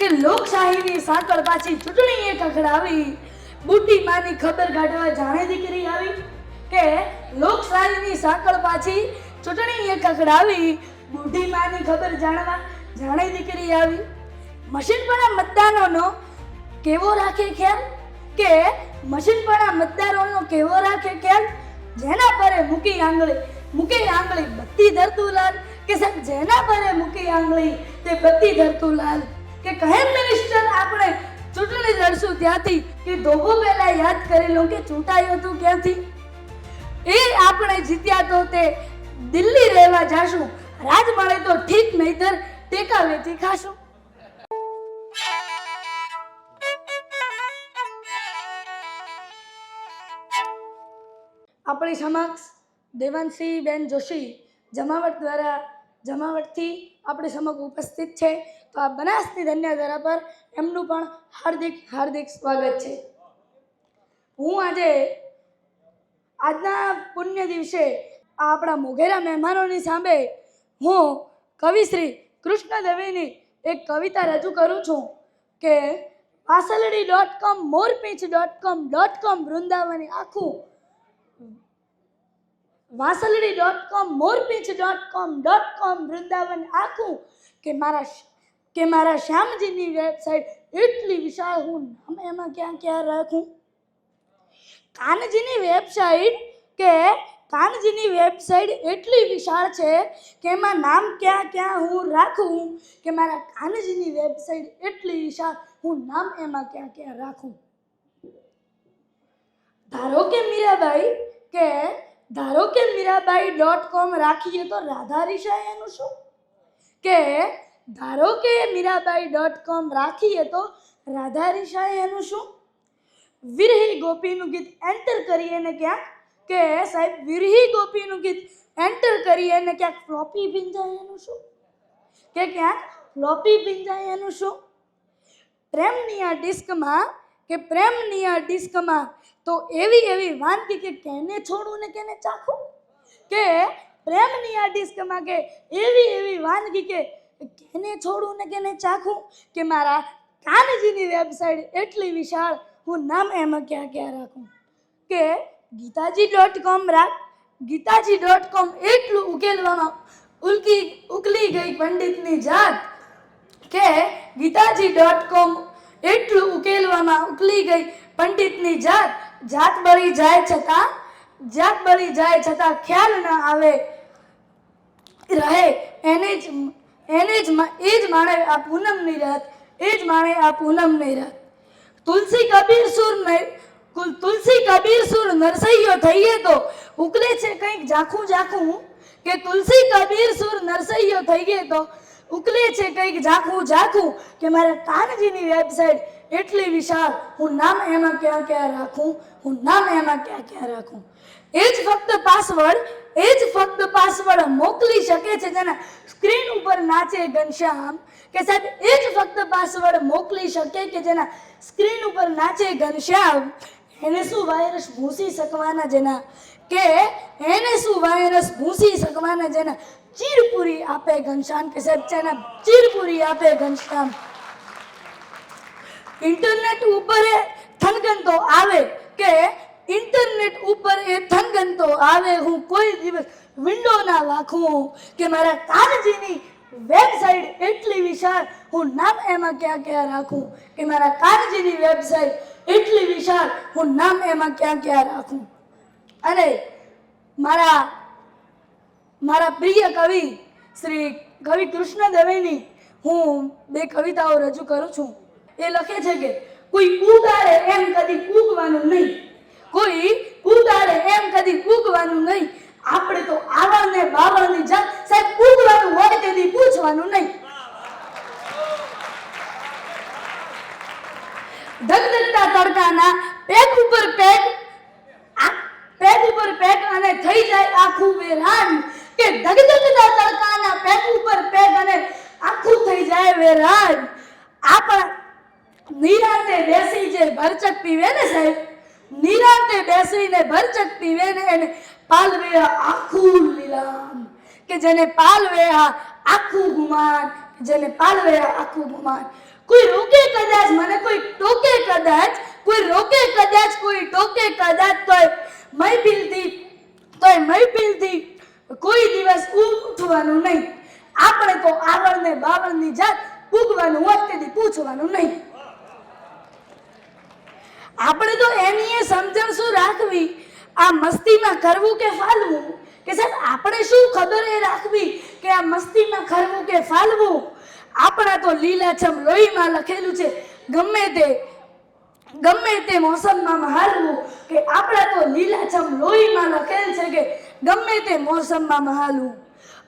કે લોકશાહીની સાંકળ પાછી ચૂંટણીએ કખડાવી બુટી માની ખબર કાઢવા જાણે દીકરી આવી કે લોકશાહીની સાંકળ પાછી ચૂંટણીએ કખડાવી બુઢી માની ખબર જાણવા જાણે દીકરી આવી. મશીનપણા મતદારોનો કેવો રાખે ખ્યાલ? કે મશીનપણા મતદારોનો કેવો રાખે ખ્યાલ? જેના પરે મૂકી આંગળી મૂકી આંગળી બત્તી ધરતું લાલ કે સાહેબ, જેના પરે મૂકી આંગળી તે બત્તી ધરતું લાલ કે કહે મિનિસ્ટર આપણે ચૂંટણી લડશું ત્યાંથી કે ધોબો પહેલા યાદ કરી લો કે ચૂંટાયું હતું ક્યાંથી? એ આપણે જીત્યા તો તે દિલ્હી રહેવા જાશું. રાજ મળે તો ઠીક નહીતર ટેકા વેચી ખાશું. આપણી સમક્ષ દેવાંશી બેન જોશી જમાવટ દ્વારા જમાવટથી આપણી સમક્ષ ઉપસ્થિત છે. તો આ બનાસની ધન્યધારા પર એમનું પણ હાર્દિક હાર્દિક સ્વાગત છે. હું આજે, આજના પુણ્ય દિવસે આ આપણા મોઘેરા મહેમાનોની સામે હું કવિશ્રી કૃષ્ણ દવેની એક કવિતા રજૂ કરું છું કે વાસલડી dot com મોરપીંચ dot com dot com વૃંદાવની આખું વાસલડી dot com મોરપીંચ dot com dot com Vrindavan આખું કે મારા કે મારા શ્યામજીની વેબસાઇટ એટલી વિશાળ હું નામ એમાં ક્યાં ક્યાં રાખું? કાનજીની વેબસાઇટ કે કાનજીની વેબસાઇટ એટલી વિશાળ છે કે એમાં નામ ક્યાં ક્યાં હું રાખું કે મારા કાનજીની વેબસાઇટ એટલી વિશાળ હું નામ એમાં ક્યાં ક્યાં રાખું? ધારો કે મીરાબાઈ કે ધારો કે મીરાબાઈ ડોટ કોમ રાખીએ તો રાધા રિશા એનું શું? કે ધારો કે મીરાબાઈ ડોટ કોમ રાખીએ તો રાધા રિશા એનું શું? વિરહી ગોપીનું ગીત એન્ટર કરીએ ને ક્યાંક. કે સાહેબ, વિરહી ગોપીનું ગીત એન્ટર કરીએ ને ક્યાંક. ફ્લોપી ભીંજાય એનું શું? કે ક્યાંક ફ્લોપી ભીંજાય એનું શું? પ્રેમની આ ડિસ્કમાં કે પ્રેમની આ ડિસ્કમાં, તો એવી એવી વાનગી કે કેને છોડું ને કેને ચાખું? કે પ્રેમની આ ડિસ્કમાં કે એવી એવી વાનગી કે કેને છોડું ને કેને ચાખું? કે મારા કાનજીની વેબસાઇટ એટલી વિશાળ, હું નામ એમાં ક્યાં ક્યાં રાખું? કે ગીતાજી ડોટ કોમ રાખ. ગીતાજી ડોટ કોમ એટલું ઉકેલવામાં ઉલકી, ઉકલી ગઈ પંડિતની જાત. કે ગીતાજી ડોટ કોમ એટલું ઉકેલવામાં ઉકલી ગઈ. પંડિતની જાત જાત બળી જાય છતાં, જાત બળી જાય છતાં ખ્યાલ ન આવે. રહે, એને જ એને જ એ જ માણે આ પૂનમની રાત, એ જ માણે આ પૂનમની રાત. તુલસી કબીર સુર તુલસી કબીર સુર નરસૈયો થઈએ તો, ઉકલે છે કંઈક ઝાખું ઝાખું, કે તુલસી કબીર સુર નરસૈયો થઈએ તો ઉકલે છે કંઈક ઝાખું ઝાખું કે મારા કાનજીની વેબસાઇટ એટલી વિશાળ, હું નામ એમાં ક્યાં ક્યાં રાખું, હું નામ એમાં ક્યાં ક્યાં રાખું. એ જ ફક્ત પાસવર્ડ એ જ ફક્ત પાસવર્ડ મોકલી શકે છે જેના સ્ક્રીન ઉપર નાચે ઘનશ્યામ, કે સાહેબ, એ જ ફક્ત પાસવર્ડ મોકલી શકે કે જેના સ્ક્રીન ઉપર નાચે ઘનશ્યામ, એને શું વાયરસ ભૂંસી શકવાના જેના? કે એને શું વાયરસ ભૂંસી શકવાના જેના ચીરપુરી આપે ઘનશ્યામ કે સાહેબ જેના ચીરપુરી આપે ઘનશ્યામ. ઇન્ટરનેટ ઉપર એ થનગનતો આવે કે ઇન્ટરનેટ ઉપર એ થનગનતો આવે. હું કોઈ દિવસ વિન્ડો ના વાખું કે મારા કાનજીની વેબસાઇટ એટલી વિશાળ. હું નામ એમાં ક્યાં ક્યાં રાખું કે મારા કાનજીની વેબસાઇટ એટલી વિશાળ. હું નામ એમાં ક્યાં ક્યાં રાખું? અને મારા મારા પ્રિય કવિ શ્રી કવિ કૃષ્ણ દવેની હું બે કવિતાઓ રજૂ કરું છું. એ લખે છે કે, કોઈ ઉગાડે એમ કદી કૂકવાનું નહીં. કોઈ ઉગાડે એમ કદી કૂકવાનું નહીં. આપણે તો આવાને બાવાની જાત. સાહેબ કૂકવાનું હોય તેથી પૂછવાનું નહીં. ધગધગતા તડકાના પેગ ઉપર પેટ, આ ઉપર પેટ અને થઈ જાય આખું વેરાન. કે ધગધગતા તડકાના પેગ ઉપર પેગ અને આખું થઈ જાય વેરાજ આપણ નિરાતે બેસી જે ભરચક પીવે ને સાહેબ, નિરાતે બેસીને ભરચક પીવે ને એને પાલવે આખું લીલામ. કે જેને પાલવે આખું ગુમાન જેને પાલવે આખું ગુમાન. કોઈ રોકે કદાચ, મને કોઈ ટોકે કદાચ, કોઈ રોકે કદાચ, કોઈ ટોકે કદાચ, તોય મહેફિલથી તોય મહેફિલથી કોઈ દિવસ ઉઠવાનું નહીં. આપણે તો આવડને બાવળની જાત પૂગવાનું તેથી પૂછવાનું નહીં. આપણે તો એની એ સમજણ શું રાખવી? આ મસ્તીમાં કરવું કે ફાલવું? કે સાહેબ, આપણે શું ખબર એ રાખવી કે આ મસ્તીમાં કરવું કે ફાલવું? આપણા તો લીલાછમ લોહીમાં લખેલું છે, ગમે તે ગમે તે મોસમમાં હાલવું કે આપણા તો લીલાછમ લોહીમાં લખેલ છે કે ગમે તે મોસમમાં મહાલું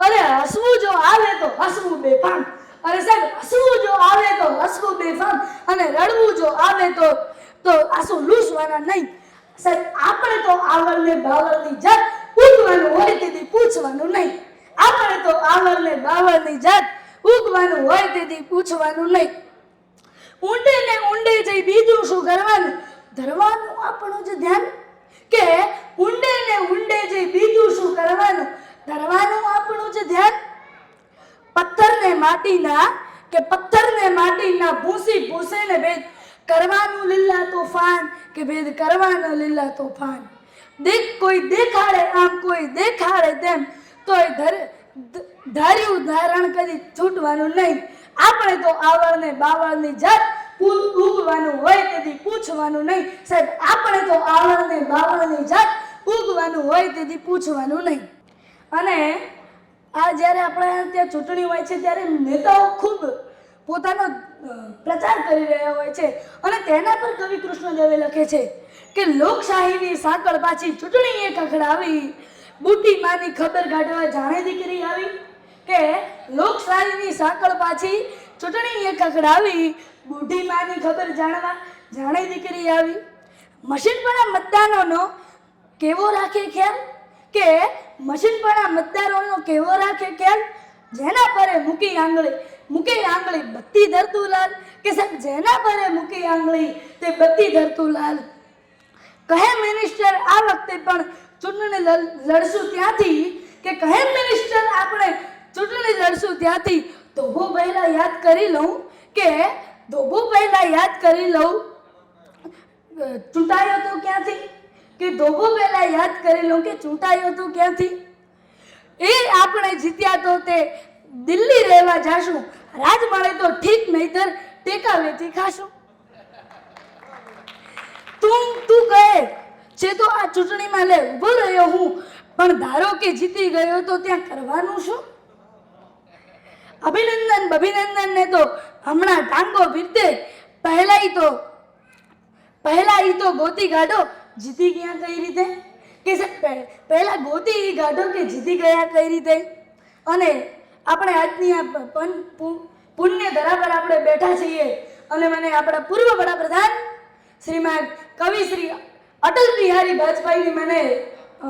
અરે, હસવું જો આવે તો હસવું બેફામ. અરે સાહેબ, હસવું જો આવે તો હસવું બેફામ. અને રડવું જો આવે તો તો આંસુ લૂસવાના નહીં. સાહેબ, આપણે તો આવડને બાવળની જાત ઉગવાનું હોય તેથી પૂછવાનું નહીં. આપણે તો આવડને બાવળની જાત ઉગવાનું હોય તેથી પૂછવાનું નહીં. ઊંડે ને ઊંડે જઈ બીજું શું કરવાનું? ધરવાનું આપણું જ ધ્યાન. કે ઊંડે ને ઊંડે જઈ બીજું શું કરવાનું ધરવાનું આપણું જ ધ્યાન પથ્થરને માટીના કે પથ્થરને માટીના ભૂસી ભૂસીને ભેદ કરવાનું લીલા તોફાન કે ભેદ કરવાનો લીલા તોફાન? દેખ, કોઈ દેખાડે આમ, કોઈ દેખાડે તેમ, તોય ધર ધાર્યું ધારણ કરી છૂટવાનું નહીં. આપણે તો આવળને બાવળની જાત ઉગવાનું હોય તેથી પૂછવાનું નહીં. સાહેબ, આપણે તો આવળને બાવળની જાત ઉગવાનું હોય તેથી પૂછવાનું નહીં. અને આ જ્યારે આપણે ત્યાં ચૂંટણી હોય છે, ત્યારે નેતાઓ ખૂબ પોતાનો પ્રચાર કરી રહ્યા હોય છે. અને તેના પર કવિ કૃષ્ણદેવે લખે છે કે લોકશાહીની સાંકળ પાછી ચૂંટણીએ કખડાવી બુટી માની ખબર કાઢવા જાણે દીકરી આવી કે લોકશાહીની સાંકળ પાછી ચૂંટણીએ કખડાવી બુઢી માની ખબર જાણવા જાણે દીકરી આવી. મશીન પરના મતદાનોનો કેવો રાખે ખ્યાલ? કે મશીનપણા મતદારોનો કેવો રાખે ખ્યાલ? જેના પરે મૂકી આંગળી મૂકી આંગળી બત્તી ધરતું લાલ. કે સાહેબ, જેના પરે મૂકી આંગળી તે બત્તી ધરતું લાલ? કહે મિનિસ્ટર આ વખતે પણ ચૂંટણી લડ- લડશું ત્યાંથી? કે કહે મિનિસ્ટર આપણે ચૂંટણી લડશું ત્યાંથી? ધોબો પહેલાં યાદ કરી લઉં. કે ધોબો પહેલા યાદ કરી લઉં. ચૂંટાયો તો ક્યાંથી? કે ધોબો પહેલા યાદ કરી લઉં કે ચૂંટાયો તો ક્યાંથી? એ આપણે જીત્યા તો તે દિલ્હી રહેવા જાશું. રાજ મળે તો ઠીક નહીતર ટેકા વેચી ખાશું. તું તું કહે છે તો આ ચૂંટણીમાં લે, ઊભો રહ્યો હું, પણ ધારો કે જીતી ગયો તો ત્યાં કરવાનું શું? અભિનંદન અભિનંદન ને તો હમણાં ટાંગો ફીરતે પહેલા તો પહેલા ઈ તો ગોતી કાઢો. જીતી ગયા કઈ રીતે કે સાહેબ પહે- પહેલા ગોતી ઈ કાઢો કે જીતી ગયા કઈ રીતે અને આપણે આજની આ પ- પન- પુ- પુણ્ય ધરા પર આપણે બેઠા છીએ અને મને આપણા પૂર્વ વડાપ્રધાન શ્રીમાન કવિ શ્રી અટલ બિહારી વાજપેયીની મને અ,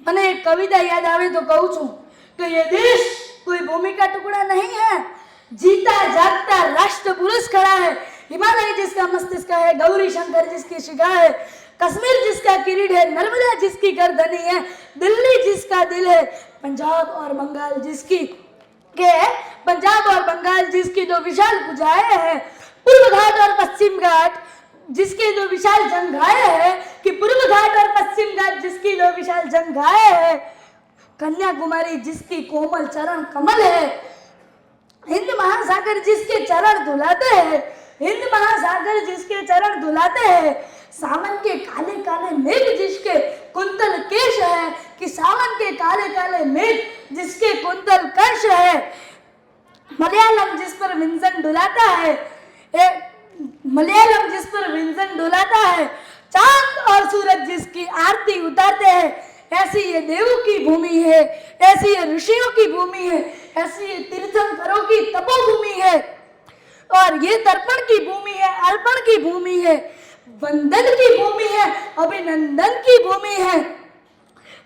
મને એક કવિતા યાદ આવે તો કહું છું કે ये देश कोई भूमि का टुकड़ा नहीं है जीता जागता राष्ट्र पुरुष खड़ा है हिमालय जिसका मस्तिष्क है गौरी शंकर जिसकी शिखा है कश्मीर जिसका किरीट है, नर्मदा जिसकी गर्दनी है, दिल्ली जिसका दिल है, पंजाब और बंगाल जिसकी के पंजाब और बंगाल जिसकी जो विशाल भुजाएँ हैं, पूर्व घाट और पश्चिम घाट जिसके जो विशाल जंघाएँ हैं, कि पूर्व घाट और पश्चिम घाट जिसकी जो विशाल जंघाएँ हैं, कन्याकुमारी जिसकी कोमल चरण कमल है, हिंद महासागर जिसके चरण धुलाते हैं, हिंद महासागर जिसके चरण धुलाते हैं सावन के काले काले मेघ जिसके कुंतल केश है कि सावन के काले काले मेघ जिसके कुंतल कश है। मलयालम जिस पर विंजन डुलाता है ए, मलयालम जिस पर विंजन डुलाता है चाँद और सूरज जिसकी आरती उतारते हैं ऐसी ये देवों की भूमि है ऐसी ये ऋषियों की भूमि है ऐसी ये तीर्थंकरों की तपोभूमि है। और ये तर्पण की भूमि है अर्पण की भूमि है वंदन की भूमि है, अभिनंदन की भूमि है।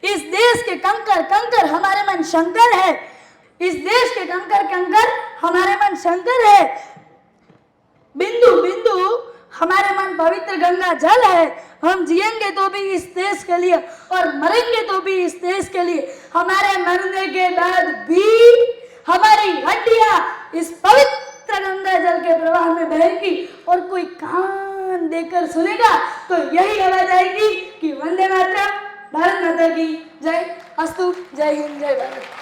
इस देश के कंकर कंकर हमारे मन शंकर है। इस देश के कंकर कंकर हमारे मन शंकर है। बिंदु बिंदु, हमारे मन पवित्र गंगा जल है। हम जिएँगे तो भी इस देश के लिए और मरेंगे तो भी इस देश के लिए। हमारे मरने के बाद भी हमारी हड्डियाँ इस पवित्र के प्रवाह में बहेगी और कोई कान देकर सुनेगा तो यही आवाज़ आएगी कि वंदे मातरम, भारत माता की जय। अस्तु, जय हिंद, जय भारत।